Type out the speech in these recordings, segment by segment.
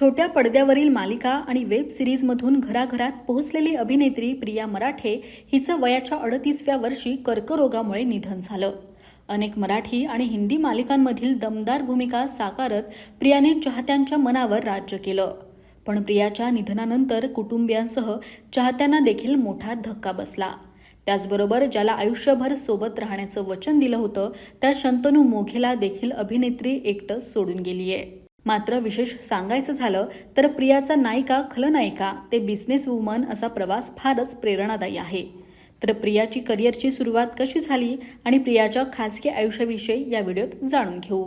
छोट्या पडद्यावरील मालिका आणि वेब सिरीजमधून घराघरात पोहोचलेली अभिनेत्री प्रिया मराठे हिचं वयाच्या अडतीसव्या वर्षी कर्करोगामुळे निधन झालं. अनेक मराठी आणि हिंदी मालिकांमधील दमदार भूमिका साकारत प्रियाने चाहत्यांच्या मनावर राज्य केलं. पण प्रियाच्या निधनानंतर कुटुंबियांसह चाहत्यांना देखील मोठा धक्का बसला. त्याचबरोबर ज्याला आयुष्यभर सोबत राहण्याचं वचन दिलं होतं त्या शंतनू मोघेला देखील अभिनेत्री एकटं सोडून गेलीये. मात्र विशेष सांगायचं झालं तर प्रियाचा नायिका खलनायिका ते बिझनेस वुमन असा प्रवास फारच प्रेरणादायी आहे. तर प्रियाची करिअरची सुरुवात कशी झाली आणि प्रियाच्या खासगी आयुष्याविषयी या व्हिडिओत जाणून घेऊ.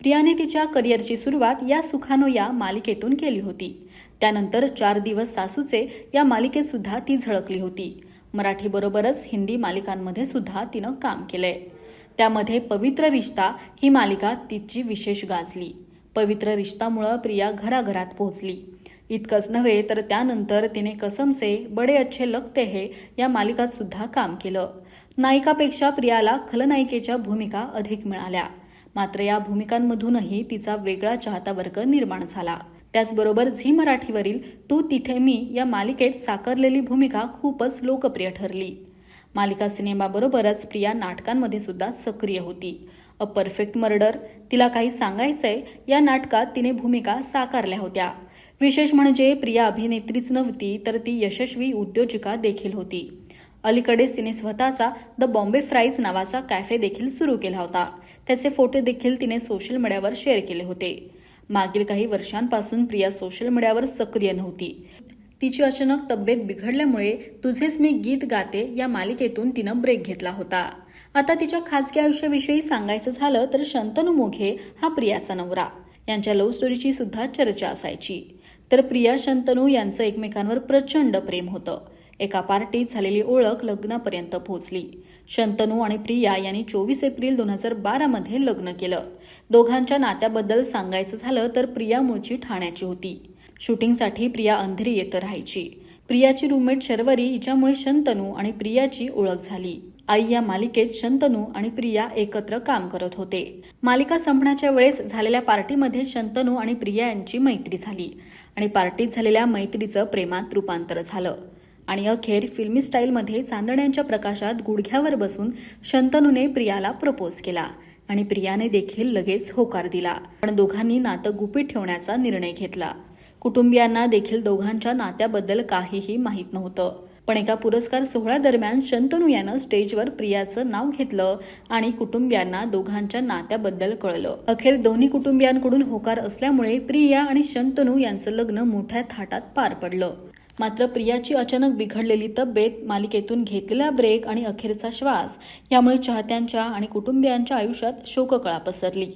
प्रियाने तिच्या करिअरची सुरुवात या सुखानो या मालिकेतून केली होती. त्यानंतर चार दिवस सासूचे या मालिकेत सुद्धा ती झळकली होती. मराठीबरोबरच हिंदी मालिकांमध्ये सुद्धा तिनं काम केलंय. त्यामध्ये पवित्र रिश्ता ही मालिका तिची विशेष गाजली. पवित्र रिश्तामुळं प्रिया घराघरात पोहोचली. इतकंच नव्हे तर त्यानंतर तिने कसम से बडे अच्छे लगते हे या मालिकात सुद्धा काम केलं. नायिकापेक्षा प्रियाला खलनायिकेच्या भूमिका अधिक मिळाल्या. मात्र या भूमिकांमधूनही तिचा वेगळा चाहता वर्ग निर्माण झाला. त्याचबरोबर झी मराठीवरील तू तिथे मी या मालिकेत साकारलेली भूमिका खूपच लोकप्रिय ठरली. मालिका सिनेमाबरोबरच प्रिया नाटकांमध्ये सुद्धा सक्रिय होती. अ परफेक्ट मर्डर तिला काही सांगायचंय या नाटकात तिने भूमिका साकारल्या होत्या. विशेष म्हणजे प्रिया अभिनेत्रीच नव्हती तर ती यशस्वी उद्योजिका देखील होती. अलीकडेच तिने स्वतःचा द बॉम्बे फ्राईज नावाचा कॅफे देखील सुरू केला होता. त्याचे फोटो देखील तिने सोशल मीडियावर शेअर केले होते. मागील काही वर्षांपासून प्रिया सोशल मीडियावर सक्रिय नव्हती. तिची अचानक तब्येत बिघडल्यामुळे तुझेच मी गीत गाते या मालिकेतून तिनं ब्रेक घेतला होता. आता तिच्या खासगी आयुष्याविषयी सांगायचं झालं तर शंतनू मोघे हा प्रियाचा नवरा. यांच्या लव्ह स्टोरीची सुद्धा चर्चा असायची. तर प्रिया शंतनू यांचं एकमेकांवर प्रचंड प्रेम होतं. एका पार्टीत झालेली ओळख लग्नापर्यंत पोहोचली. शंतनू आणि प्रिया यांनी चोवीस एप्रिल दोन हजार बारामध्ये लग्न केलं. दोघांच्या नात्याबद्दल सांगायचं झालं तर प्रिया मूळची ठाण्याची होती. शूटिंगसाठी प्रिया अंधेरी येत राहायची. प्रियाची रूममेट शर्वरी हिच्यामुळे शंतनू आणि प्रियाची ओळख झाली. आई या मालिकेत शंतनू आणि प्रिया एकत्र काम करत होते. मालिका संपण्याच्या वेळेस झालेल्या पार्टीमध्ये शंतनू आणि प्रिया यांची मैत्री झाली आणि पार्टीत झालेल्या मैत्रीचं प्रेमात रूपांतर झालं. आणि अखेर फिल्मी स्टाईलमध्ये चांदण्यांच्या प्रकाशात गुडघ्यावर बसून शंतनूने प्रियाला प्रपोज केला आणि प्रियाने देखील लगेच होकार दिला. पण दोघांनी नातं गुपित ठेवण्याचा निर्णय घेतला. कुटुंबियांना देखील दोघांच्या नात्याबद्दल काहीही माहीत नव्हतं. पण एका पुरस्कार सोहळ्यादरम्यान शंतनू यानं स्टेजवर प्रियाचं नाव घेतलं आणि कुटुंबियांना दोघांच्या नात्याबद्दल कळलं. अखेर दोन्ही कुटुंबियांकडून होकार असल्यामुळे प्रिया आणि शंतनू यांचं लग्न मोठ्या थाटात पार पडलं. मात्र प्रियाची अचानक बिघडलेली तब्येत मालिकेतून घेतलेला ब्रेक आणि अखेरचा श्वास यामुळे चाहत्यांच्या आणि कुटुंबियांच्या आयुष्यात शोककळा पसरली.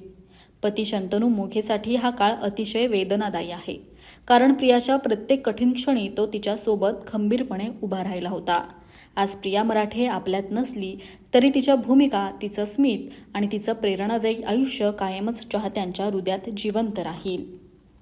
पती शंतनू मोखेसाठी हा काळ अतिशय वेदनादायी आहे. कारण प्रियाच्या प्रत्येक कठीण क्षणी तो तिच्यासोबत खंबीरपणे उभा राहिला होता. आज प्रिया मराठे आपल्यात नसली तरी तिच्या भूमिका तिचं स्मित आणि तिचं प्रेरणादायी आयुष्य कायमच चाहत्यांच्या हृदयात जिवंत राहील.